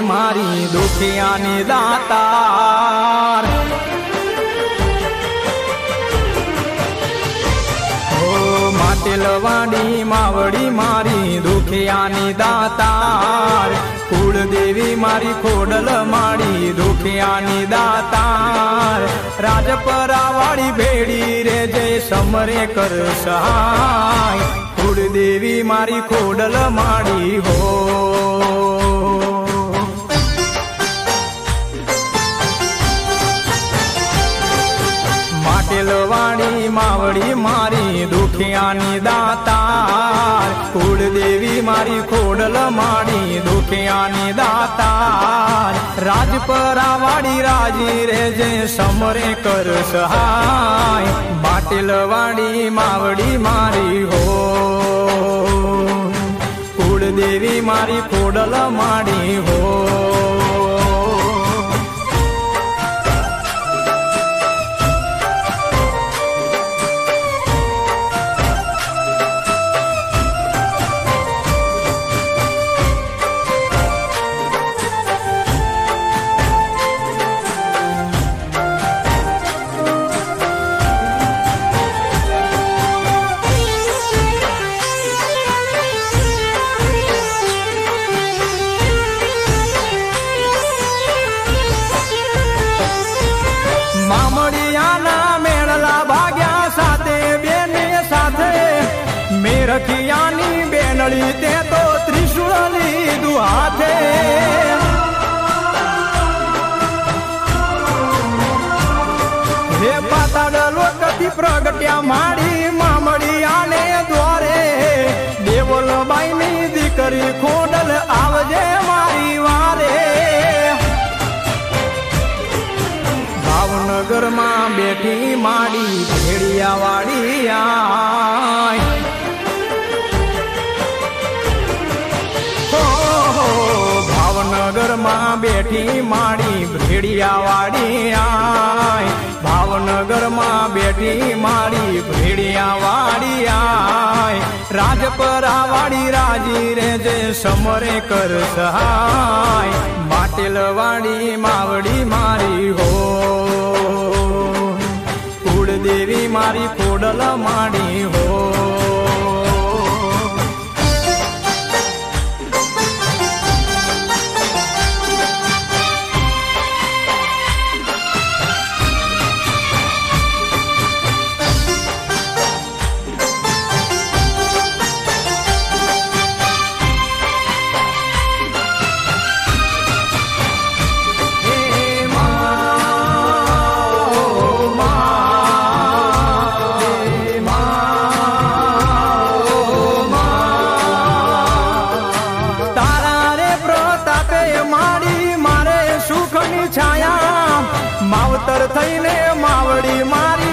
મારી દુખિયાની દાતાર. હો માટેલ વાડી માવડી મારી દુખિયાની દાતાર. કુળદેવી મારી ખોડલ માડી દુખિયાની દાતાર. રાજપરાવાળી ભેડી રે જય સમરે કર સહાય. કુળદેવી મારી ખોડલ માડી હો. માટેલવાણી માવડી મારી દુખિયાની દાતાર. કુળદેવી મારી ખોડલ માડી દુખિયાની દાતાર. રાજપરા વાડી રાજી રેજે સમરે કર સહાય. માટેલવાણી માવડી મારી હો. કુળદેવી મારી ખોડલ માડી હો. બેનળી તે તો ત્રિશુળ લીધું હાથે હે પાતાળ લોકથી પ્રગટ્યા માડી મામડિયાને દ્વારે. દેવલબાઈની દીકરી ખોડલ આવજે મારી વારે. ભાવનગરમાં બેઠી માડી ભેડિયા વાળી આય. ભાવનગરમાં બેઠી માડી ભેડિયા વાડી આય. ભાવનગરમાં બેઠી માડી ભેડિયા વાડી આય. રાજપરા વાડી રાજી રે જે સમરે કર સહાય. માટેલ વાડી માવડી મારી હો. કુળદેવી મારી કોડલ માડી હે. માવતર થઈને માવડી મારી